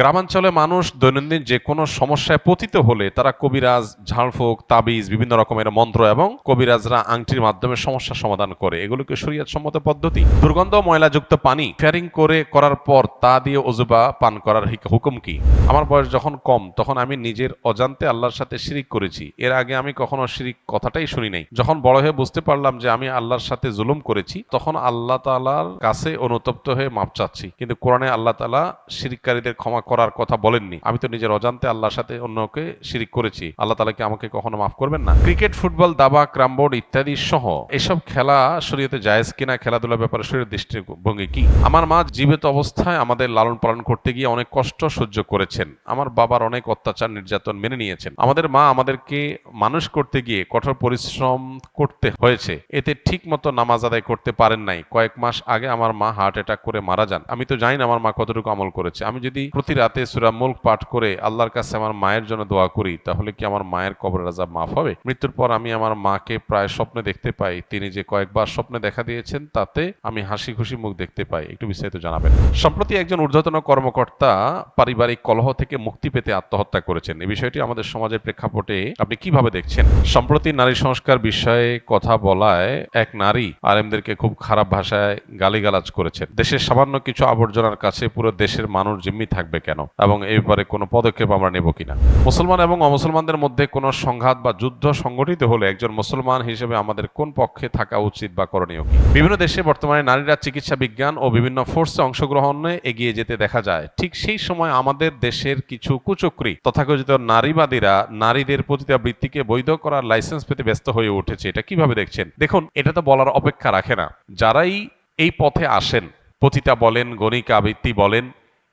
গ্রামাঞ্চলে মানুষ দৈনন্দিন যে কোনো সমস্যায় পতিত হলে তারা কবিরাজ ঝাড়ফুঁক তাবিজ, বিভিন্ন রকমের মন্ত্র এবং কবিরাজরা আংটির মাধ্যমে সমস্যার সমাধান করে। এগুলোকে সম্মত পদ্ধতি। দুর্গন্ধ, ময়লাযুক্ত পানি ফেয়ারিং করে, করার পর তা দিয়ে অজুবা পান করার হুকুম কি? আমার বয়স যখন কম, তখন আমি নিজের অজান্তে আল্লাহর সাথে শিরিক করেছি। এর আগে আমি কখনো শিরিক কথাটাই শুনি নাই। যখন বড় হয়ে বুঝতে পারলাম যে আমি আল্লাহর সাথে জুলুম করেছি, তখন আল্লাহ তাআলার কাছে অনুতপ্ত হয়ে মাপ চাচ্ছি। কিন্তু কোরআনে আল্লাহ তালা শিরিককারীদের ক্ষমা করার কথা বলেননি। আমি তো নিজের অজান্তে আল্লাহর সাথে অন্যকে শিরিক করেছি। আল্লাহ তাআলা কি আমাকে কখনো মাফ করবেন না? ক্রিকেট, ফুটবল, দাবা, ক্রামবোর্ড ইত্যাদি সহ এসব খেলা শরীয়তে জায়েজ কিনা খেলাধুলার ব্যাপারে শরীরের দৃষ্টিভঙ্গি কি? আমার মা জীবিত অবস্থায় আমাদের লালন পালন করতে গিয়ে অনেক কষ্ট সহ্য করেছেন। আমার বাবার অনেক অত্যাচার নির্যাতন মেনে নিয়েছেন। আমাদের মা আমাদেরকে মানুষ করতে গিয়ে কঠোর পরিশ্রম করতে হয়েছে। এতে ঠিক মতো নামাজ আদায় করতে পারেন নাই। কয়েক মাস আগে আমার মা হার্ট অ্যাটাক করে মারা যান। আমি তো জানি না আমার মা কতটুকু আমল করেছে। আমি যদি প্রতি রাতে সুরা মুল্ক পাঠ করে আল্লাহর কাছে আমার মায়ের জন্য দোয়া করি, তাহলে কি আমার মায়ের কবর রাজা মাফ হবে? মৃত্যুর পর আমি আমার মাকে প্রায় স্বপ্নে দেখতে পাই। তিনি যে কয়েকবার স্বপ্নে দেখা দিয়েছেন, তাতে আমি হাসি খুশি মুখ দেখতে পাই। একটু বিস্তারিত জানাবেন। সম্প্রতি একজন ঊর্ধ্বতন কর্মকর্তা পারিবারিক কলহ থেকে মুক্তি পেতে আত্মহত্যা করেছেন। এই বিষয়টি আমাদের সমাজের প্রেক্ষাপটে আপনি কীভাবে দেখছেন? সম্প্রতি নারী সংস্কার বিষয়ে কথা বলায় এক নারী আলেমদেরকে খুব খারাপ ভাষায় গালিগালাজ করেছেন। দেশের সামান্য কিছু আবর্জনার কাছে পুরো দেশের মানুষ জিম্মি থাকবে। কেন? এবং এই ব্যাপারে কোনো পদক্ষেপ আমরা নেব কিনা? মুসলমান এবং অমুসলমানদের মধ্যে কোনো সংঘাত বা যুদ্ধ সংগঠিত হলে একজন মুসলমান হিসেবে আমাদের কোন পক্ষে থাকা উচিত বা করণীয় বিভিন্ন দেশে বর্তমানে নারীরা চিকিৎসা বিজ্ঞান ও বিভিন্ন ফোর্সে অংশগ্রহণে এগিয়ে যেতে দেখা যায়। ঠিক সেই সময় আমাদের দেশের কিছু কুচক্রী তথাকথিত নারীবাদীরা নারীদের পতিতাবৃত্তিকে বৈধ করার লাইসেন্স পেতে ব্যস্ত হয়ে উঠেছে। এটা কীভাবে দেখছেন? দেখুন, এটা তো বলার অপেক্ষা রাখে না। যারাই এই পথে আসেন, পতিতা বলেন গণিকা আবৃত্তি বলেন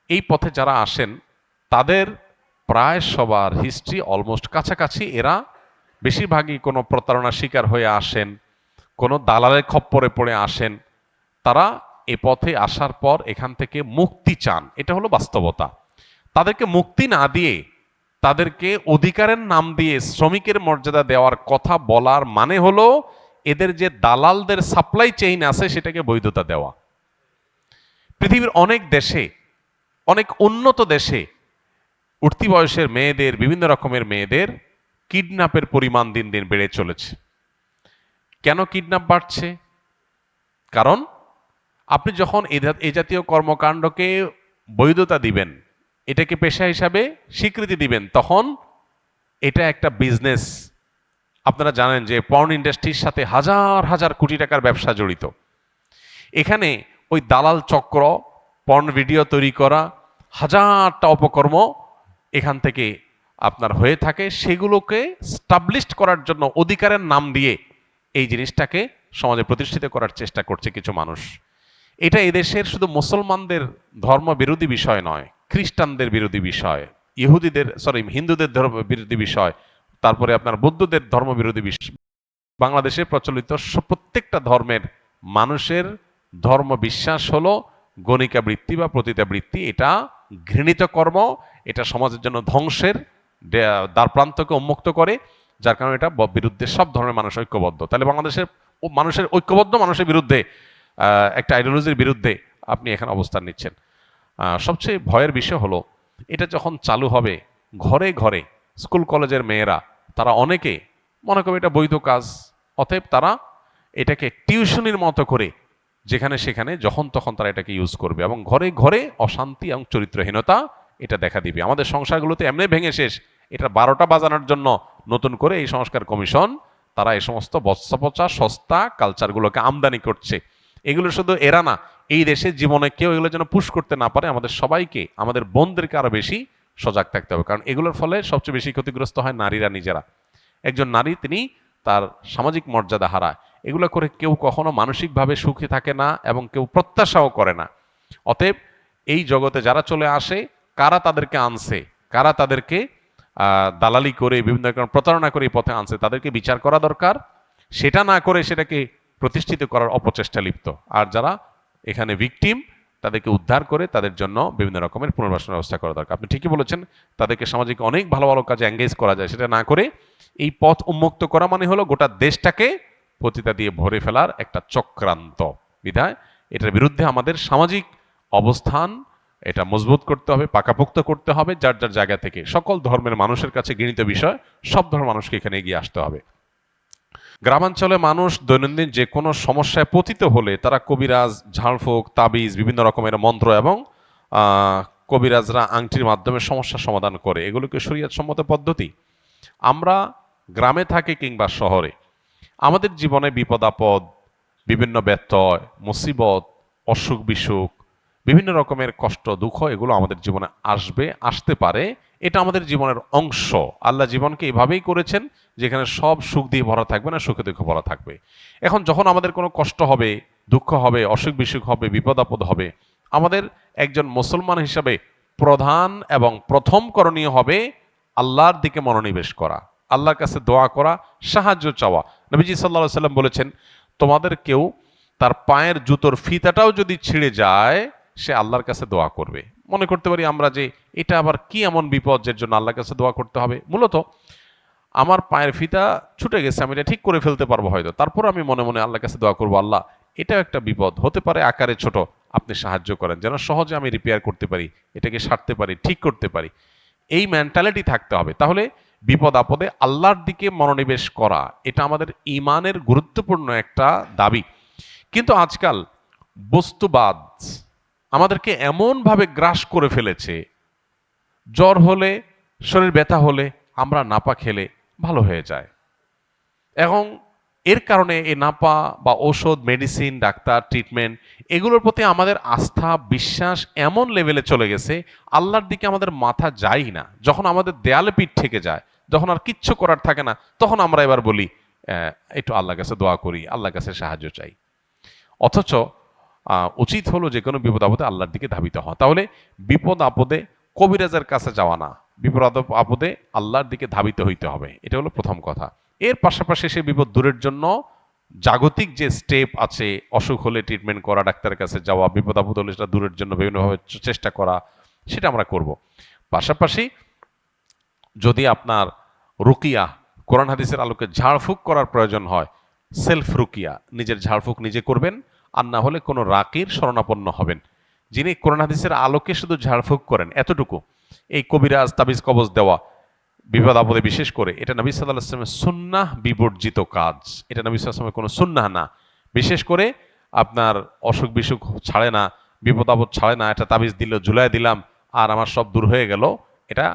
এই পথে যারা আসেন, তাদের প্রায় সবার হিস্ট্রি অলমোস্ট কাছাকাছি। এরা বেশিরভাগই কোনো প্রতারণার শিকার হয়ে আসেন, কোনো দালালের খপ্পরে পড়ে আসেন। তারা এ পথে আসার পর এখান থেকে মুক্তি চান। এটা হলো বাস্তবতা। তাদেরকে মুক্তি না দিয়ে, তাদেরকে অধিকারের নাম দিয়ে শ্রমিকের মর্যাদা দেওয়ার কথা বলার মানে হলো এদের যে দালালদের সাপ্লাই চেইন আছে, সেটাকে বৈধতা দেওয়া। পৃথিবীর অনেক দেশে অনেক উন্নত দেশে উঠতি বয়সের মেয়েদের, বিভিন্ন রকমের মেয়েদের কিডন্যাপের পরিমাণ দিন দিন বেড়ে চলেছে। কেন কিডন্যাপ বাড়ছে? কারণ আপনি যখন এ জাতীয় কর্মকাণ্ডকে বৈধতা দিবেন, এটাকে পেশা হিসাবে স্বীকৃতি দিবেন, তখন এটা একটা বিজনেস আপনারা জানেন যে পর্ন ইন্ডাস্ট্রির সাথে হাজার হাজার কোটি টাকার ব্যবসা জড়িত। এখানে ওই দালাল চক্র পর্ন ভিডিও তৈরি করা হাজারটা অপকর্ম এখান থেকে আপনার হয়ে থাকে। সেগুলোকে স্টাবলিশড করার জন্য অধিকারের নাম দিয়ে এই জিনিসটাকে সমাজে প্রতিষ্ঠিত করার চেষ্টা করছে কিছু মানুষ। এটা এদেশের শুধু মুসলমানদের ধর্ম বিরোধী বিষয় নয়, খ্রিস্টানদের বিরোধী বিষয়, ইহুদিদের সরি হিন্দুদের ধর্ম বিরোধী বিষয়, তারপরে আপনার বৌদ্ধদের ধর্ম বিরোধী বিষয়। বাংলাদেশে প্রচলিত প্রত্যেকটা ধর্মের মানুষের ধর্ম বিশ্বাস হলো গণিকা বৃত্তি বা প্রতিতা বৃত্তি এটা ঘৃণিত কর্ম, এটা সমাজের জন্য ধ্বংসের দ্বারপ্রান্তকে উন্মুক্ত করে, যার কারণে এটা বিরুদ্ধে সব ধরনের মানুষ ঐক্যবদ্ধ। তাহলে বাংলাদেশের মানুষের ঐক্যবদ্ধ মানুষের বিরুদ্ধে একটা আইডিওলজির বিরুদ্ধে আপনি এখানে অবস্থান নিচ্ছেন। সবচেয়ে ভয়ের বিষয় হলো, এটা যখন চালু হবে, ঘরে ঘরে স্কুল কলেজের মেয়েরা, তারা অনেকে মনে করবে এটা বৈধ কাজ, অতএব তারা এটাকে টিউশনির মতো করে যেখানে সেখানে যখন তখন তারা এটাকে ইউজ করবে এবং ঘরে ঘরে অশান্তি এবং চরিত্রহীনতা এটা দেখা দিবে। আমাদের সংসারগুলোতে এমনি ভেঙে শেষ। এটা বারোটা বাজানোর জন্য নতুন করে এই সংস্কার কমিশন তারা এই সমস্ত বচ্চা সস্তা কালচারগুলোকে আমদানি করছে। এগুলো শুধু এরা না, এই দেশের জীবনে কেউ এগুলো যেন পুশ করতে না পারে, আমাদের সবাইকে, আমাদের বোনদেরকে আরও বেশি সজাগ থাকতে হবে। কারণ এগুলোর ফলে সবচেয়ে বেশি ক্ষতিগ্রস্ত হয় নারীরা, নিজেরা। একজন নারী, তিনি তার সামাজিক মর্যাদা হারায়। এগুলো করে কেউ কখনো মানসিকভাবে সুখী থাকে না এবং কেউ প্রত্যাশাও করে না। অতএব এই জগতে যারা চলে আসে, কারা তাদেরকে আনছে, কারা তাদেরকে দালালি করে, বিভিন্ন রকম প্রতারণা করে এই পথে আনছে, তাদেরকে বিচার করা দরকার। সেটা না করে সেটাকে প্রতিষ্ঠিত করার অপচেষ্টা লিপ্ত। আর যারা এখানে ভিকটিম তাদেরকে উদ্ধার করে তাদের জন্য বিভিন্ন রকমের পুনর্বাসন ব্যবস্থা করা দরকার। আপনি ঠিকই বলেছেন, তাদেরকে সামাজিক অনেক ভালো ভালো কাজে এঙ্গেজ করা যায়। সেটা না করে এই পথ উন্মুক্ত করা মানে হলো গোটা দেশটাকে পতিতা দিয়ে ভরে ফেলার একটা চক্রান্ত। বিধায় এটার বিরুদ্ধে আমাদের সামাজিক অবস্থান, এটা মজবুত করতে হবে, পাকাপোক্ত করতে হবে, যার যার জায়গা থেকে সকল ধর্মের মানুষের কাছে গৃহীত বিষয়, সব ধর্মের মানুষকে এখানে এগিয়ে আসতে হবে। গ্রামাঞ্চলে মানুষ দৈনন্দিন যে কোনো সমস্যায় পতিত হলে তারা কবিরাজ, ঝাড়ফুঁক, তাবিজ, বিভিন্ন রকমের মন্ত্র এবং কবিরাজরা আংটির মাধ্যমে সমস্যা সমাধান করে। এগুলোকে শরীয়ত সম্মত পদ্ধতি। আমরা গ্রামে থাকি কিংবা শহরে আমাদের জীবনে বিপদ, আপদ, বিভিন্ন ব্যত্যয়, মুসিবত, অসুখ, বিসুখ, বিভিন্ন রকমের কষ্ট, দুঃখ, এগুলো আমাদের জীবনে আসবে, আসতে পারে। এটা আমাদের জীবনের অংশ। আল্লাহ জীবনকে এভাবেই করেছেন, যেখানে সব সুখ দিয়ে ভরা থাকবে না, সুখে দুঃখ ভরা থাকবে। এখন যখন আমাদের কোনো কষ্ট হবে, দুঃখ হবে, অসুখ, বিসুখ হবে, বিপদ, আপদ হবে, আমাদের একজন মুসলমান হিসাবে প্রধান এবং প্রথম করণীয় হবে আল্লাহর দিকে মনোনিবেশ করা। আল্লাহর কাছে দোয়া করা, সাহায্য চাওয়া। নবীজি সাল্লাহ সাল্লাম বলেছেন, তোমাদের কেউ তার পায়ের জুতোর ফিতাটাও যদি ছিঁড়ে যায়, সে আল্লাহর কাছে দোয়া করবে। মনে করতে পারি আমরা যে এটা আবার কি এমন বিপদ যার জন্য আল্লাহর কাছে দোয়া করতে হবে? মূলত, আমার পায়ের ফিতা ছুটে গেছে, আমি এটা ঠিক করে ফেলতে পারব হয়তো। তারপর আমি মনে মনে আল্লাহর কাছে দোয়া করব, আল্লাহ, এটাও একটা বিপদ। হতে পারে আকারে ছোট, আপনি সাহায্য করেন, যেন সহজে আমি রিপেয়ার করতে পারি, এটাকে সারতে পারি, ঠিক করতে পারি। এই মেন্টালিটি থাকতে হবে। তাহলে বিপদ আপদে আল্লাহর দিকে মনোনিবেশ করা, এটা আমাদের ইমানের গুরুত্বপূর্ণ একটা দাবি। কিন্তু আজকাল বস্তুবাদ আমাদেরকে এমনভাবে গ্রাস করে ফেলেছে, জ্বর হলে, শরীর ব্যথা হলে আমরা নাপা খেলে ভালো হয়ে যায়। এবং এর কারণে এই নাপা বা ঔষধ মেডিসিন ডাক্তার ট্রিটমেন্ট এগুলোর প্রতি আমাদের আস্থা, বিশ্বাস এমন লেভেলে চলে গেছে, আল্লাহর দিকে আমাদের মাথা যায় না। যখন আমাদের দেয়ালে পিঠ থেকে যায়, যখন আর কিচ্ছু করার থাকে না, তখন আমরা এবার বলি একটু আল্লাহর কাছে দোয়া করি, আল্লাহর কাছে সাহায্য চাই। অথচ উচিত হলো যে কোনো বিপদ আপদে আল্লাহর দিকে ধাবিত হওয়া। তাহলে বিপদ আপদে কবিরাজের কাছে যাওয়া না, বিপদ আপ- আপদে আল্লাহর দিকে ধাবিত হইতে হবে। এটা হলো প্রথম কথা। এর পাশাপাশি সে বিপদ দূরের জন্য জাগতিক যে স্টেপ আছে, অসুখ হলে ট্রিটমেন্ট করা, ডাক্তারের কাছে যাওয়া, বিপদ আপদ হলে সেটা দূরের জন্য বিভিন্নভাবে চেষ্টা করা, সেটা আমরা করব। পাশাপাশি যদি আপনার রুকিয়া, কোরআন হাদিসের আলোকে ঝাড়ফুঁক করার প্রয়োজন হয় সেলফ রুকিয়া, নিজের ঝাড়ফুঁক নিজে করবেন, আর না হলে কোনো রাকির শরণাপন্ন হবেন। যিনি কোরআন হাদিসের আলোকে শুধু ঝাড়ফুঁক করেন, এতটুকু। এই কবিরাজ তাবিজ কবজ দেওয়া বিপদ আপদে বিশেষ করে, এটা নবী সাল্লাহ আসলামের সুন্নাহ বিবর্জিত কাজ। এটা নবী সাল্লামের কোনো সুন্নাহ না। বিশেষ করে আপনার অসুখ বিসুখ ছাড়ে না, বিপদ আপদ ছাড়ে না এটা তাবিজ দিল ঝুলাই দিলাম, আর আমার সব দূর হয়ে গেল, এটা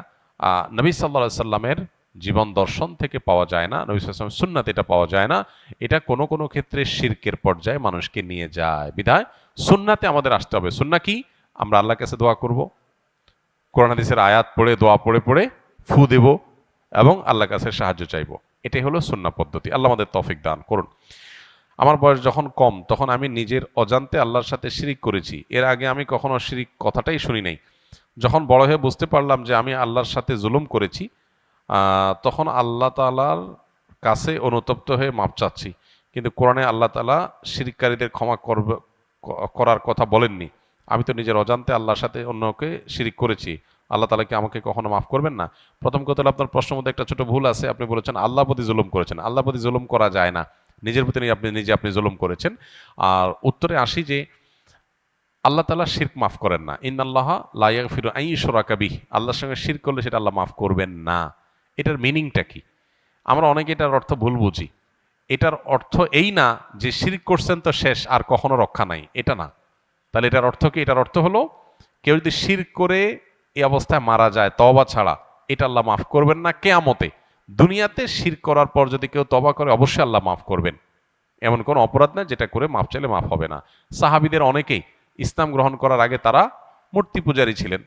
নবী সাল্লাহ সাল্লামের জীবন দর্শন থেকে পাওয়া যায় না, নবী সাল্লামের সুন্নাতে এটা পাওয়া যায় না। এটা কোনো কোনো ক্ষেত্রে শির্কের পর্যায়ে মানুষকে নিয়ে যায়। বিধায় সুন্নাতে আমাদের আসতে হবে। সুন্না কি? আমরা আল্লাহর কাছে দোয়া করব। কোরআন হাদিসের আয়াত পড়ে, দোয়া পড়ে পড়ে ফু দেব এবং আল্লাহর কাছে সাহায্য চাইব। এটাই হলো সুন্না পদ্ধতি। আল্লাহ আমাদের তফিক দান করুন। আমার বয়স যখন কম, তখন আমি নিজের অজান্তে আল্লাহর সাথে শিরিক করেছি। এর আগে আমি কখনো শিরিক কথাটাই শুনি নাই। যখন বড় হয়ে বুঝতে পারলাম যে আমি আল্লাহর সাথে জুলুম করেছি তখন আল্লাহ তালার কাছে অনুতপ্ত হয়ে মাপ চাচ্ছি। কিন্তু কোরআনে আল্লাহ তালা শিরিককারীদের ক্ষমা করবে করার কথা বলেননি। আমি তো নিজের অজান্তে আল্লাহর সাথে অন্যকে শিরিক করেছি। আল্লাহ তালা কি আমাকে কখনো মাফ করবেন না? প্রথম কথা হলো আপনার প্রশ্নের মধ্যে একটা ছোট ভুল আছে, আপনি বলেছেন আল্লাহ প্রতি জুলুম করেছেন। আল্লাহ প্রতি জুলুম করা যায় না। নিজের প্রতি আপনি, নিজে আপনি জুলুম করেছেন। আর উত্তরে আসি যে, আল্লাহ তালা শির্ক মাফ করেন না। ইন আল্লাহ লাইয়া ফির আই সোরাকাবি আল্লাহর সঙ্গে শির করলে সেটা আল্লাহ মাফ করবেন না। এটার মিনিংটা কি? আমরা অনেকে এটার অর্থ ভুল বুঝি। এটার অর্থ এই না যে শিরিক করছেন তো শেষ, আর কখনো রক্ষা নাই। এটা না। তাহলে এটার অর্থ কি? এটার অর্থ হলো, কেউ যদি শির করে এই অবস্থায় মারা যায় তবা ছাড়া। এটা আল্লাহ মাফ করবেন না, কেয়ামতে। দুনিয়াতে শির করার পর যদি কেউ তবা করে, অবশ্যই আল্লাহ মাফ করবেন। এমন কোনো অপরাধ না যেটা করে মাফ চাইলে মাফ হবে না। সাহাবিদের অনেকেই ইসলাম গ্রহণ করার আগে তারা মূর্তি পূজারী ছিলেন।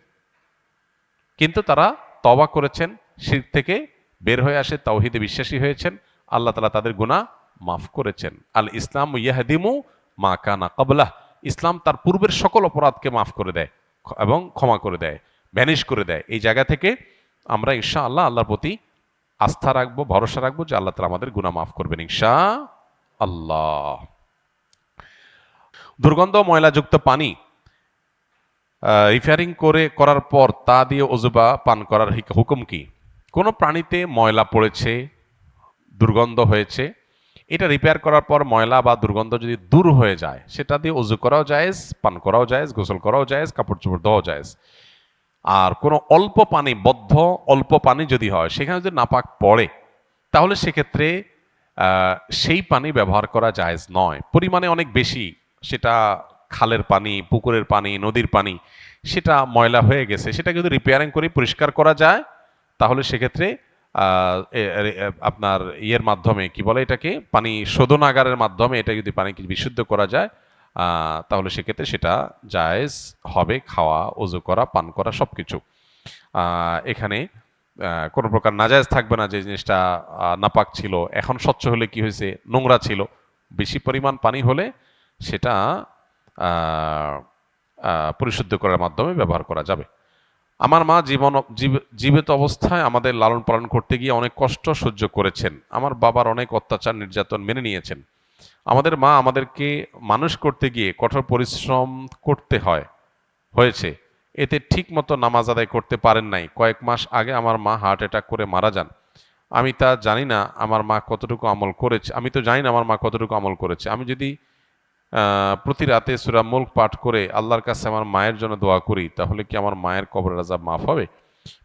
কিন্তু তারা তবা করেছেন, শির থেকে বের হয়ে আসে, তাওহিদে বিশ্বাসী হয়েছেন। আল্লাহ তালা তাদের গুনাহ মাফ করেছেন। আল ইসলাম ইয়াহদিমু মা কানা কাবলাহ। ইসলাম তার পূর্বের সকল অপরাধকে মাফ করে দেয় এবং ক্ষমা করে দেয়। ভ্যানিশ করে দেয়। এই জায়গা থেকে আমরা ইনশা আল্লাহ আল্লাহর প্রতি আস্থা রাখব, ভরসা রাখব যে আল্লাহ তালা আমাদের গুনাহ মাফ করবেন ইনশা আল্লাহ দুর্গন্ধ, ময়লাযুক্ত পানি রিফারিং করে, করার পর তা দিয়ে ওজুবা পান করার হুকুম কি? কোনো প্রাণীতে ময়লা পড়েছে, দুর্গন্ধ হয়েছে, এটা রিপেয়ার করার পর ময়লা বা দুর্গন্ধ যদি দূর হয়ে যায়, সেটা দিয়ে উজু করাও জায়েজ, পান করাও জায়েজ, গোসল করাও জায়েজ, কাপড় চোপড় ধোয়াও জায়েজ। আর কোনো অল্প পানি, বদ্ধ অল্প পানি যদি হয়, সেখানে যদি নাপাক পড়ে, তাহলে সেক্ষেত্রে সেই পানি ব্যবহার করা জায়েজ নয়। পরিমাণে অনেক বেশি, সেটা খালের পানি, পুকুরের পানি, নদীর পানি, সেটা ময়লা হয়ে গেছে সেটা যদি রিপেয়ারিং করে পরিষ্কার করা যায়, তাহলে সেক্ষেত্রে আপনার ইয়ের মাধ্যমে, কি বলে এটাকে? পানি শোধনাগারের মাধ্যমে এটা যদি পানিকে বিশুদ্ধ করা যায় তাহলে সেক্ষেত্রে সেটা জায়েজ হবে, খাওয়া ওজু করা, পান করা সব কিছু এখানে কোনো প্রকার নাজায়েজ থাকবে না যে জিনিসটা নাপাক ছিল। এখন স্বচ্ছ হলে কি হয়েছে? নোংরা ছিল। বেশি পরিমাণ পানি হলে সেটা পরিশুদ্ধ করার মাধ্যমে ব্যবহার করা যাবে। আমার মা জীবন জীবিত অবস্থায় আমাদের লালন পালন করতে গিয়ে অনেক কষ্ট সহ্য করেছেন। আমার বাবার অনেক অত্যাচার, নির্যাতন মেনে নিয়েছেন। আমাদের মা আমাদেরকে মানুষ করতে গিয়ে কঠোর পরিশ্রম করতে হয়, হয়েছে। এতে ঠিক মতো নামাজ আদায় করতে পারেন নাই। কয়েক মাস আগে আমার মা হার্ট অ্যাটাক করে মারা যান। আমি তা জানি না আমার মা কতটুকু আমল করেছে। আমি তো জানি না আমার মা কতটুকু আমল করেছে। আমি যদি প্রতি রাতে সুরা মুল্ক পাঠ করে আল্লাহর কাছে আমার মায়ের জন্য দোয়া করি, তাহলে কি আমার মায়ের কবরের আজাব মাফ হবে?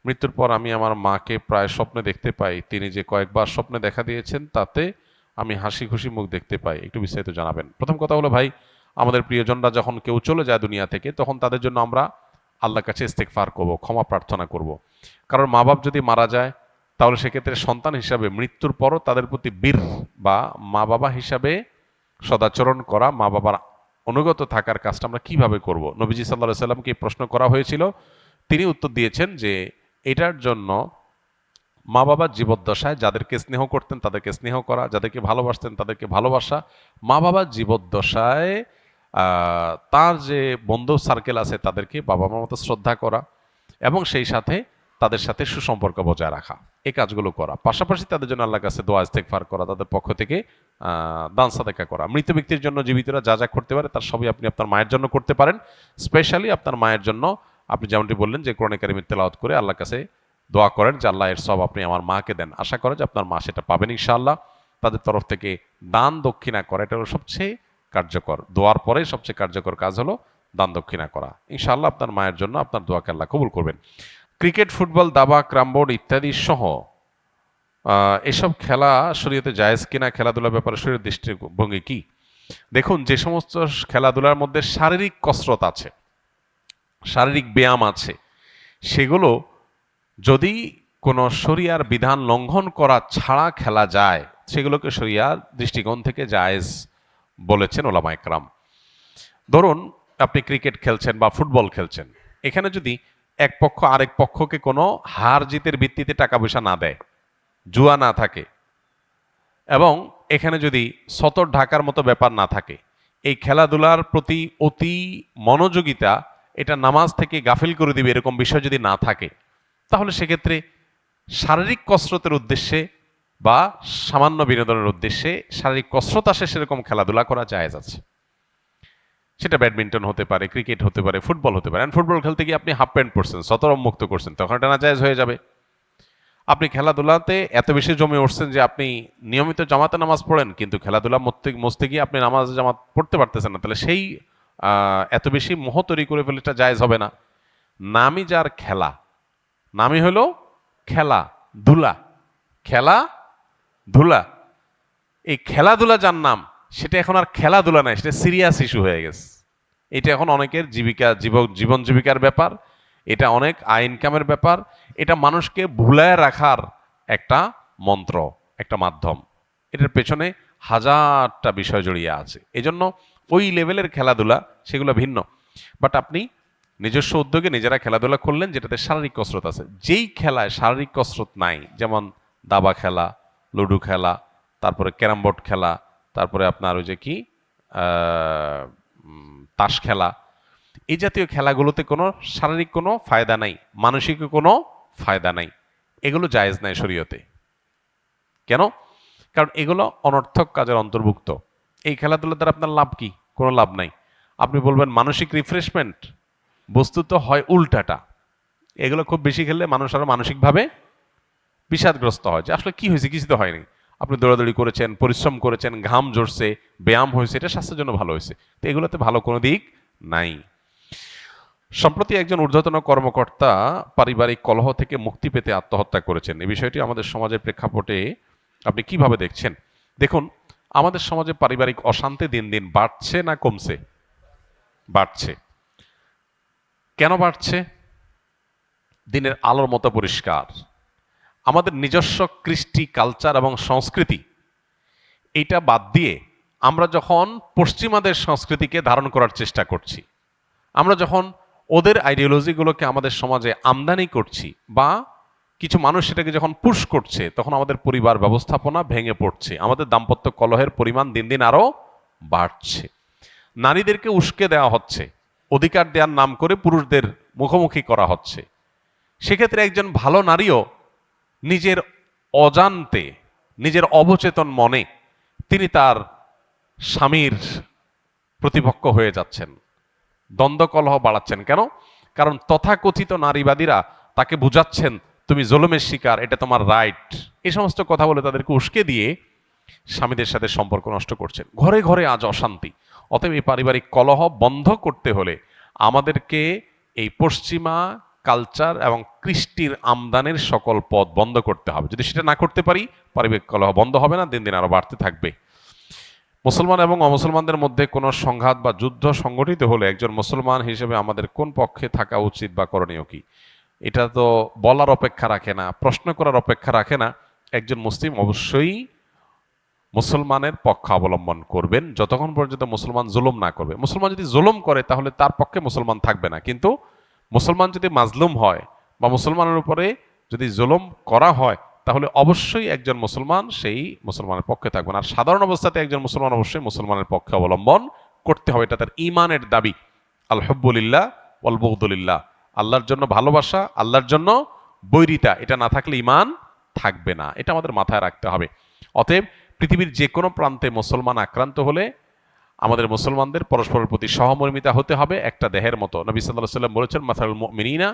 মৃত্যুর পর আমি আমার মাকে প্রায় স্বপ্নে দেখতে পাই। তিনি যে কয়েকবার স্বপ্নে দেখা দিয়েছেন, তাতে আমি হাসি খুশি মুখ দেখতে পাই। একটু বিস্তারিত জানাবেন। প্রথম কথা হলো, ভাই, আমাদের প্রিয়জনরা যখন কেউ চলে যায় দুনিয়া থেকে, তখন তাদের জন্য আমরা আল্লাহর কাছে ইস্তেকফার করব, ক্ষমা প্রার্থনা করব। কারণ মা বাপ যদি মারা যায়, তাহলে সেক্ষেত্রে সন্তান হিসাবে মৃত্যুর পরও তাদের প্রতি বীর বা মা বাবা হিসাবে সদাচরণ করা মা বাবার অনুগত থাকার কাজটা আমরা কীভাবে করব? নবীজি সাল্লাহ সাল্লামকে প্রশ্ন করা হয়েছিল। তিনি উত্তর দিয়েছেন যে, এটার জন্য মা বাবার জীবদ্দশায় যাদেরকে স্নেহ করতেন, তাদেরকে স্নেহ করা, যাদেরকে ভালোবাসতেন, তাদেরকে ভালোবাসা। মা বাবার জীবদ্দশায় তার যে বন্ধু সার্কেল আছে তাদেরকে বাবা মার মতো শ্রদ্ধা করা এবং সেই সাথে তাদের সাথে সুসম্পর্ক বজায় রাখা। এই কাজগুলো করা। পাশাপাশি তাদের জন্য আল্লাহর কাছে দোয়া ইস্তেগফার করা, তাদের পক্ষ থেকে দান সাদেকা করা। মৃত ব্যক্তির জন্য জীবিতরা যা যা করতে পারে তার সবই আপনি আপনার মায়ের জন্য করতে পারেন। স্পেশালি আপনার মায়ের জন্য আপনি যেমনটি বললেন যে, কোরআন কারিমের তেলাওয়াত করে আল্লাহর কাছে দোয়া করেন যে আল্লাহ এর সব আপনি আমার মাকে দেন। আশা করে যে আপনার মা সেটা পাবেন ইনশাআল্লাহ। তাদের তরফ থেকে দান দক্ষিণা করা, এটা হলো সবচেয়ে কার্যকর। দোয়ার পরে সবচেয়ে কার্যকর কাজ হলো দান দক্ষিণা করা। ইনশাআল্লাহ আপনার মায়ের জন্য আপনার দোয়াকে আল্লাহ কবুল করবেন। ক্রিকেট, ফুটবল দাবা ক্রামবোর্ড ইত্যাদি সহ এসব খেলা শরীয়তে জায়েজ কিনা, খেলাধুলার ব্যাপারে শরীরের দৃষ্টিভঙ্গি কি? দেখুন, যে সমস্ত খেলাধুলার মধ্যে শারীরিক কসরত আছে, শারীরিক ব্যায়াম আছে, সেগুলো যদি কোনো শরিয়ার বিধান লঙ্ঘন করা ছাড়া খেলা যায়, সেগুলোকে শরিয়ার দৃষ্টিকোণ থেকে জায়েজ বলেছেন ওলামা একরাম ধরুন, আপনি ক্রিকেট খেলছেন বা ফুটবল খেলছেন। এখানে যদি এক পক্ষ আরেক পক্ষকে কোনো হার জিতের ভিত্তিতে টাকা পয়সা না দেয়, জুয়া না থাকে, এবং এখানে যদি সতর ঢাকার মতো ব্যাপার না থাকে, এই খেলাধুলার প্রতি অতি মনোযোগিতা, এটা নামাজ থেকে গাফিল করে দিবে, এরকম বিষয় যদি না থাকে তাহলে সেক্ষেত্রে শারীরিক কসরতের উদ্দেশ্যে বা সামান্য বিনোদনের উদ্দেশ্যে শারীরিক কসরত আসে সেরকম খেলাধুলা করা জায়েজ আছে। সেটা ব্যাডমিন্টন হতে পারে, ক্রিকেট হতে পারে, ফুটবল হতে পারে। ফুটবল খেলতে গিয়ে আপনি হাফ প্যান্ট পরছেন সতরম মুক্ত করছেন, তখন এটা না জায়েজ হয়ে যাবে। আপনি খেলাধুলাতে এত বেশি জমে উঠছেন যে আপনি নিয়মিত জামাতে নামাজ পড়েন, কিন্তু খেলাধুলা মস্তে গিয়ে আপনি নামাজ জামাত পড়তে পারতেছেন না। তাহলে সেই এত বেশি মোহ তৈরি করে ফেলে এটা জায়েজ হবে না। নামই যার খেলা নামই হলো খেলা, ধুলা। খেলা, ধুলা। এই খেলাধুলা যার নাম, সেটা এখন আর খেলাধুলা নাই, সেটা সিরিয়াস ইস্যু হয়ে গেছে। এটা এখন অনেকের জীবিকা, জীবন জীবন জীবিকার ব্যাপার, এটা অনেক আয় ইনকামের ব্যাপার, এটা মানুষকে ভুলায় রাখার একটা মন্ত্র, একটা মাধ্যম। এটার পেছনে হাজারটা বিষয় জড়িয়ে আছে। এজন্য ওই লেভেলের খেলাধুলা, সেগুলো ভিন্ন। বাট আপনি নিজস্ব উদ্যোগে নিজেরা খেলাধুলা করলেন যেটাতে শারীরিক কসরত আছে। যেই খেলায় শারীরিক কসরত নাই, যেমন দাবা খেলা, লুডো খেলা, তারপরে ক্যারাম বোর্ড খেলা, তারপরে আপনার ওই যে কি তাস খেলা, এই জাতীয় খেলাগুলোতে কোনো শারীরিক কোনো ফায়দা নাই, মানসিক কোনো ফায়দা নাই। এগুলো জায়েজ নাই শরীয়তে। কেন? কারণ এগুলো অনর্থক কাজের অন্তর্ভুক্ত। এই খেলাধুলা দ্বারা আপনার লাভ কি? কোনো লাভ নাই। আপনি বলবেন মানসিক রিফ্রেশমেন্ট বস্তুত হয় উল্টাটা। এগুলো খুব বেশি খেললে মানুষ আরও মানসিকভাবে বিষাদগ্রস্ত হয় যে, আসলে কি হয়েছে? কিছু তো হয়নি। আপনি দৌড়াদৌড়ি করেছেন, পরিশ্রম করেছেন, ঘাম ঝরছে, ব্যায়াম হয়েছে, এটা স্বাস্থ্যের জন্য ভালো হয়েছে। তো এগুলোতে ভালো কোনো দিক নাই। সম্প্রতি একজন ঊর্ধ্বতন কর্মকর্তা পারিবারিক কলহ থেকে মুক্তি পেতে আত্মহত্যা করেছেন। এই বিষয়টি আমাদের সমাজের প্রেক্ষাপটে আপনি কীভাবে দেখছেন? দেখুন, আমাদের সমাজে পারিবারিক অশান্তি দিন দিন বাড়ছে না কমছে? বাড়ছে। কেন বাড়ছে? দিনের আলোর মতো পরিষ্কার। আমাদের নিজস্ব কৃষ্টি কালচার এবং সংস্কৃতি, এইটা বাদ দিয়ে আমরা যখন পশ্চিমাদের সংস্কৃতিকে ধারণ করার চেষ্টা করছি, আমরা যখন ওদের আইডিওলজিগুলোকে আমাদের সমাজে আমদানি করছি বা কিছু মানুষ সেটাকে যখন পুশ করছে, তখন আমাদের পরিবার ব্যবস্থাপনা ভেঙে পড়ছে, আমাদের দাম্পত্য কলহের পরিমাণ দিন দিন আরও বাড়ছে। নারীদেরকে উস্কে দেওয়া হচ্ছে। অধিকার দেওয়ার নাম করে পুরুষদের মুখোমুখি করা হচ্ছে। সেক্ষেত্রে একজন ভালো নারীও নিজের অজান্তে, নিজের অবচেতন মনে তিনি তার স্বামীর প্রতিপক্ষ হয়ে যাচ্ছেন। দ্বন্দ্বকলহ বাড়াচ্ছেন কেন? কারণ তথাকথিত নারীবাদীরা তাকে বুঝাচ্ছেন, তুমি জলমের শিকার, এটা তোমার রাইট। এই সমস্ত কথা বলে তাদেরকে উস্কে দিয়ে স্বামীদের সাথে সম্পর্ক নষ্ট করছেন। ঘরে ঘরে আজ অশান্তি। অতএব এই পারিবারিক কলহ বন্ধ করতে হলে আমাদেরকে এই পশ্চিমা কালচার এবং কৃষ্টির আমদানির সকল পথ বন্ধ করতে হবে। যদি সেটা না করতে পারি, পারিবারিক কলহ বন্ধ হবে না, দিন দিন আরও বাড়তে থাকবে। মুসলমান এবং অমুসলমানদের মধ্যে কোনো সংঘাত বা যুদ্ধ সংগঠিত হলে একজন মুসলমান হিসেবে আমাদের কোন পক্ষে থাকা উচিত বা করণীয় কি? এটা তো বলার অপেক্ষা রাখে না, প্রশ্ন করার অপেক্ষা রাখে না। একজন মুসলিম অবশ্যই মুসলমানের পক্ষ অবলম্বন করবেন, যতক্ষণ পর্যন্ত মুসলমান জুলুম না করবে। মুসলমান যদি জুলুম করে, তাহলে তার পক্ষে মুসলমান থাকবে না। কিন্তু মুসলমান যদি মাজলুম হয় বা মুসলমানের উপরে যদি জুলুম করা হয়, তাহলে অবশ্যই একজন মুসলমান সেই মুসলমানের পক্ষে থাকবেন আর সাধারণ অবস্থাতে একজন মুসলমান অবশ্যই মুসলমানের পক্ষে অবলম্বন করতে হবে। এটা তার ইমানের দাবি। আলহব্বুলিল্লাহ অলবৌদুলিল্লাহ আল্লাহর জন্য ভালোবাসা, আল্লাহর জন্য বৈরিতা, এটা না থাকলে ইমান থাকবে না। এটা আমাদের মাথায় রাখতে হবে। অতএব পৃথিবীর যে কোনো প্রান্তে মুসলমান আক্রান্ত হলে আমাদের মুসলমানদের পরস্পরের প্রতি সহমর্মিতা হতে হবে একটা দেহের মতো। নবী সাল্লাহ সাল্লাম বলেছেন মাথাল মিনিনা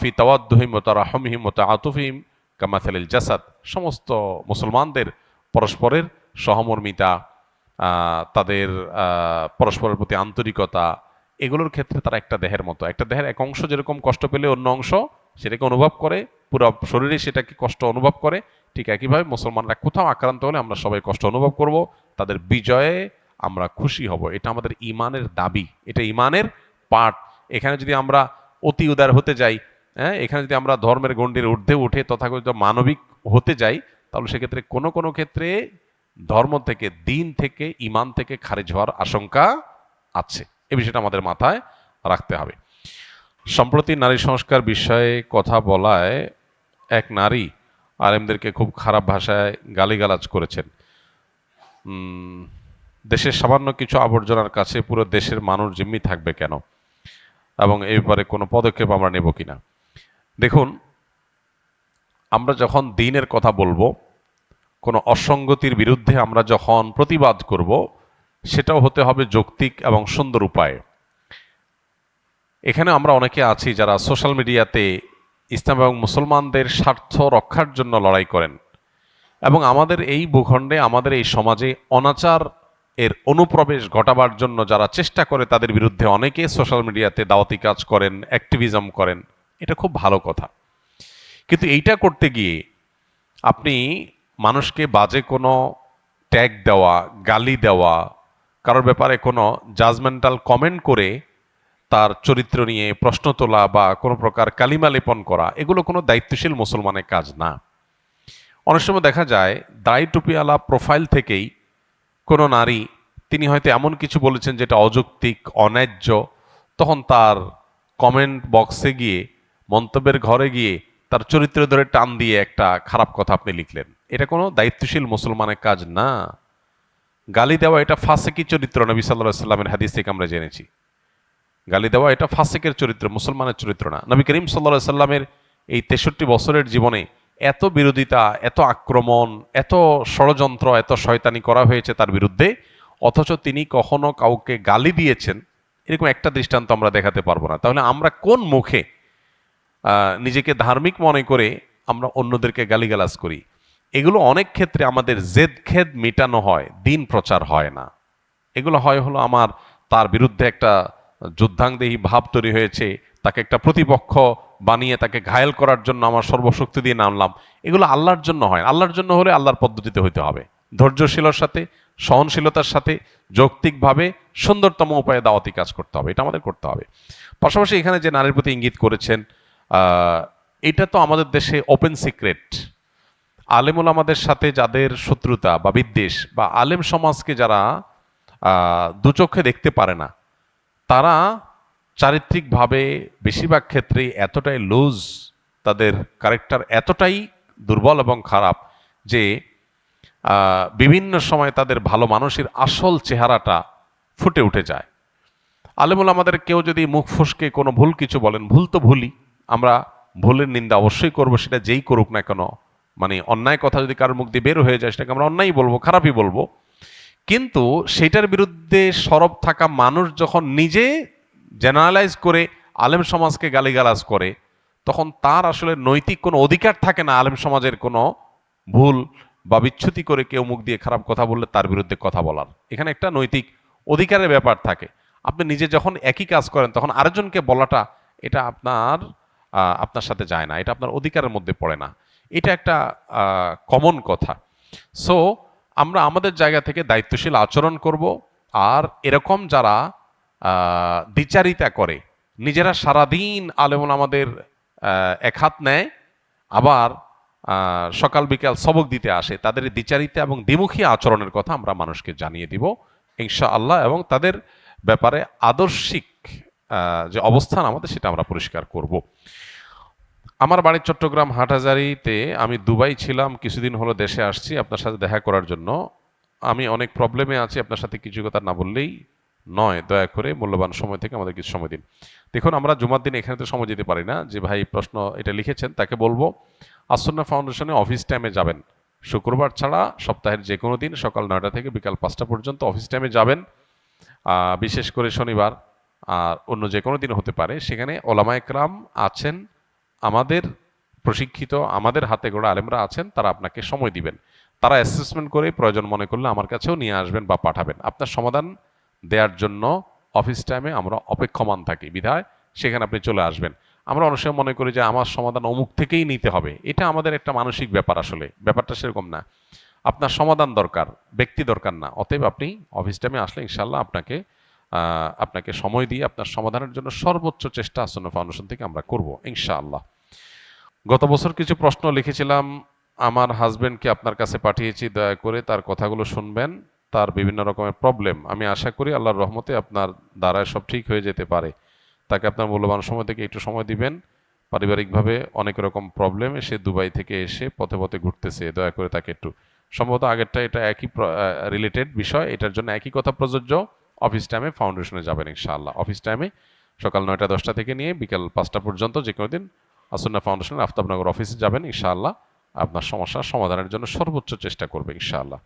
ফি তাওয়াদ্দহিম ও তারাহমিহিম ও তাআতুফিহিম কামাথালিল জাসাদ। সমস্ত মুসলমানদের পরস্পরের সহমর্মিতা তাদের পরস্পরের প্রতি আন্তরিকতা, এগুলোর ক্ষেত্রে তারা একটা দেহের মতো। একটা দেহের এক অংশ যেরকম কষ্ট পেলে অন্য অংশ সেটাকে অনুভব করে, পুরো শরীরে সেটাকে কষ্ট অনুভব করে ঠিক একইভাবে মুসলমানরা কোথাও আক্রান্ত হলে আমরা সবাই কষ্ট অনুভব করব, তাদের বিজয়ে আমরা খুশি হব। এটা আমাদের ইমানের দাবি, এটা ইমানের পাঠ। এখানে যদি আমরা অতি উদার হতে যাই হ্যাঁ এখানে যদি আমরা ধর্মের গণ্ডির ঊর্ধ্বে উঠে তথাকথিত মানবিক হতে যাই, তাহলে সেক্ষেত্রে কোনো কোনো ক্ষেত্রে ধর্ম থেকে, দিন থেকে, ইমান থেকে খারিজ হওয়ার আশঙ্কা আছে। এ বিষয়টা আমাদের মাথায় রাখতে হবে। সম্প্রতি নারী সংস্কার বিষয়ে কথা বলায় এক নারী আলেমদেরকে খুব খারাপ ভাষায় গালিগালাজ করেছেন। দেশের সামান্য কিছু আবর্জনার কাছে পুরো দেশের মানুষ জিম্মি থাকবে কেন? এবং এই ব্যাপারে কোনো পদক্ষেপ আমরা নেব কিনা? দেখুন, আমরা যখন দিনের কথা বলব, কোনো অসঙ্গতির বিরুদ্ধে আমরা যখন প্রতিবাদ করব, সেটাও হতে হবে যৌক্তিক এবং সুন্দর উপায়ে। এখানে আমরা অনেকে আছি যারা সোশ্যাল মিডিয়াতে ইসলাম এবং মুসলমানদের স্বার্থ রক্ষার জন্য লড়াই করেন। এবং আমাদের এই ভূখণ্ডে, আমাদের এই সমাজে অনাচার এর অনুপ্রবেশ ঘটাবার জন্য যারা চেষ্টা করে, তাদের বিরুদ্ধে অনেকে সোশ্যাল মিডিয়াতে দাওয়াতি কাজ করেন, অ্যাক্টিভিজম করেন। এটা খুব ভালো কথা। কিন্তু এইটা করতে গিয়ে আপনি মানুষকে বাজে কোনো ট্যাগ দেওয়া, গালি দেওয়া, কারোর ব্যাপারে কোনো জাজমেন্টাল কমেন্ট করে তার চরিত্র নিয়ে প্রশ্ন তোলা বা কোনো প্রকার কালিমা লেপন করা, এগুলো কোনো দায়িত্বশীল মুসলমানের কাজ না। অনেক সময় দেখা যায় দায়ী টুপিওয়ালা প্রোফাইল থেকেই কোনো নারী, তিনি হয়তো এমন কিছু বলেছেন যেটা অযৌক্তিক, অন্যায্য, তখন তার কমেন্ট বক্সে গিয়ে, মন্তব্যের ঘরে গিয়ে তার চরিত্র ধরে টান দিয়ে একটা খারাপ কথা আপনি লিখলেন। এটা কোনো দায়িত্বশীল মুসলমানের কাজ না। গালি দেওয়া এটা ফাসেকি চরিত্র নবী সাল্লাহ সাল্লামের হাদিস থেকে আমরা জেনেছি। গালি দেওয়া, এটা ফাসেকের চরিত্র, মুসলমানের চরিত্র না। নবী করিম সাল্লা সাল্লামের এই তেষট্টি বছরের জীবনে এত বিরোধিতা, এত আক্রমণ, এত ষড়যন্ত্র, এত শয়তানি করা হয়েছে তার বিরুদ্ধে, অথচ তিনি কখনো কাউকে গালি দিয়েছেন, এরকম একটা দৃষ্টান্ত আমরা দেখাতে পারব না। তাহলে আমরা কোন মুখে নিজেকে ধার্মিক মনে করে আমরা অন্যদেরকে গালিগালাজ করি? এগুলো অনেক ক্ষেত্রে আমাদের জেদ খেদ মেটানো হয়, দিন প্রচার হয় না। এগুলো হয় হলো আমার, তার বিরুদ্ধে একটা যুদ্ধাংদেহী ভাব তৈরি হয়েছে, তাকে একটা প্রতিপক্ষ বানিয়ে তাকে ঘায়েল করার জন্য আমার সর্বশক্তি দিয়ে নামলাম। এগুলো আল্লাহর জন্য হয়। আল্লাহর জন্য হলে আল্লাহর পদ্ধতিতে হইতে হবে। ধৈর্যশীলতার সাথে, সহনশীলতার সাথে, যৌক্তিকভাবে সুন্দরতম উপায়ে দাওয়াতি কাজ করতে হবে। এটা আমাদের করতে হবে। পাশাপাশি এখানে যে নারীর প্রতি ইঙ্গিত করেছেন এটা তো আমাদের দেশে ওপেন সিক্রেট আলেমুল আমাদের সাথে যাদের শত্রুতা বা বিদ্বেষ বা আলেম সমাজকে যারা দুচোখে দেখতে পারে না তারা চারিত্রিকভাবে বেশিরভাগ ক্ষেত্রেই এতটাই লুজ তাদের ক্যারেক্টার এতটাই দুর্বল এবং খারাপ যে বিভিন্ন সময় তাদের ভালো মানুষের আসল চেহারাটা ফুটে উঠে যায়। আলেমুল আমাদের কেউ যদি মুখ ফসকে কোনো ভুল কিছু বলেন, ভুল তো ভুলই, আমরা ভুলের নিন্দা অবশ্যই করব, সেটা যেই করুক না কেন মানে অন্যায় কথা যদি কারোর মুখ দিয়ে বের হয়ে যায়, সেটাকে আমরা অন্যায় বলব, খারাপই বলব। কিন্তু সেটার বিরুদ্ধে সরব থাকা মানুষ যখন নিজে জেনারেলাইজ করে আলেম সমাজকে গালিগালাজ করে, তখন তার আসলে নৈতিক কোনো অধিকার থাকে না আলেম সমাজের কোনো ভুল বা বিচ্যুতি করে কেউ মুখ দিয়ে খারাপ কথা বললে তার বিরুদ্ধে কথা বলার। এখানে একটা নৈতিক অধিকারের ব্যাপার থাকে। আপনি নিজে যখন একই কাজ করেন, তখন আরেকজনকে বলাটা এটা আপনার আপনার সাথে যায় না, এটা আপনার অধিকারের মধ্যে পড়ে না। এটা একটা কমন কথা। সো আমরা আমাদের জায়গা থেকে দায়িত্বশীল আচরণ করব। আর এরকম যারা দ্বিচারিতা করে, নিজেরা সারাদিন আলেমন আমাদের এক হাত নেয়, আবার সকাল বিকাল সবক দিতে আসে, তাদের দ্বিচারিতা এবং দ্বিমুখী আচরণের কথা আমরা মানুষকে জানিয়ে দিব ইনশা আল্লাহ এবং তাদের ব্যাপারে আদর্শিক যে অবস্থান আমাদের, সেটা আমরা পরিষ্কার করব। আমার বাড়ি চট্টগ্রাম হাটহাজারিতে আমি দুবাই ছিলাম, কিছুদিন হলো দেশে আসছি আপনার সাথে দেখা করার জন্য। আমি অনেক প্রবলেমে আছি, আপনার সাথে কিছু কথা না বললেই নয়, দয়া করে মূল্যবান সময় থেকে আমাদের কিছু সময় দিন। দেখুন, আমরা জুমার দিন এখানে তো সময় দিতে পারি না, যে ভাই প্রশ্ন এটা লিখেছেন, তাকে বলব, আসন্না ফাউন্ডেশনে অফিস টাইমে যাবেন। শুক্রবার ছাড়া সপ্তাহের যে কোনো দিন সকাল নয়টা থেকে বিকাল পাঁচটা পর্যন্ত অফিস টাইমে যাবেন। বিশেষ করে শনিবার, আর অন্য যে কোনো দিন হতে পারে, সেখানে ওলামা একরাম আছেন আমাদের প্রশিক্ষিত, আমাদের হাতে গোড়া আলেমরা আছেন, তারা আপনাকে সময় দিবেন। তারা অ্যাসেসমেন্ট করে প্রয়োজন মনে করলে আমার কাছেও নিয়ে আসবেন বা পাঠাবেন। আপনার সমাধান দেওয়ার জন্য অফিস টাইমে আমরা অপেক্ষমান থাকি। বিধায় সেখানে আপনি চলে আসবেন। আমরা অনেক সময় মনে করি যে, আমার সমাধান অমুক থেকেই নিতে হবে। এটা আমাদের একটা মানসিক ব্যাপার আসলে। ব্যাপারটা সেরকম না। আপনার সমাধান দরকার, ব্যক্তি দরকার না। অতএব আপনি অফিস টাইমে আসলে ইনশাল্লাহ আপনাকে আপনাকে সময় দিয়ে আপনার সমাধানের জন্য সর্বোচ্চ চেষ্টা আসন্ন ফাউন্ডেশন থেকে আমরা করব, ইনশাআল্লাহ। গত বছর কিছু প্রশ্ন লিখেছিলাম, আমার হাজবেন্ডকে আপনার কাছে পাঠিয়েছি, দয়া করে তার কথাগুলো শুনবেন, তার বিভিন্ন রকমের প্রবলেম। আমি আশা করি আল্লাহর রহমতে আপনার দ্বারায় সব ঠিক হয়ে যেতে পারে। তাকে আপনার মূল্যবান সময় থেকে একটু সময় দিবেন। পারিবারিকভাবে অনেক রকম প্রবলেম, সে দুবাই থেকে এসে পথে পথে ঘুরতেছে। দয়া করে তাকে একটু, সম্ভবত আগেরটা এটা একই রিলেটেড বিষয়, এটার জন্য একই কথা প্রযোজ্য। অফিস টাইমে ফাউন্ডেশনে যাবেন ইনশাআল্লাহ। অফিস টাইমে সকাল নয়টা দশটা থেকে নিয়ে বিকাল পাঁচটা পর্যন্ত যে কোনো দিন আসন্না ফাউন্ডেশনের আফতাবনগর অফিসে যাবেন ইনশাআল্লাহ। আপনার সমস্যার সমাধানের জন্য সর্বোচ্চ চেষ্টা করবে ইনশাআল্লাহ।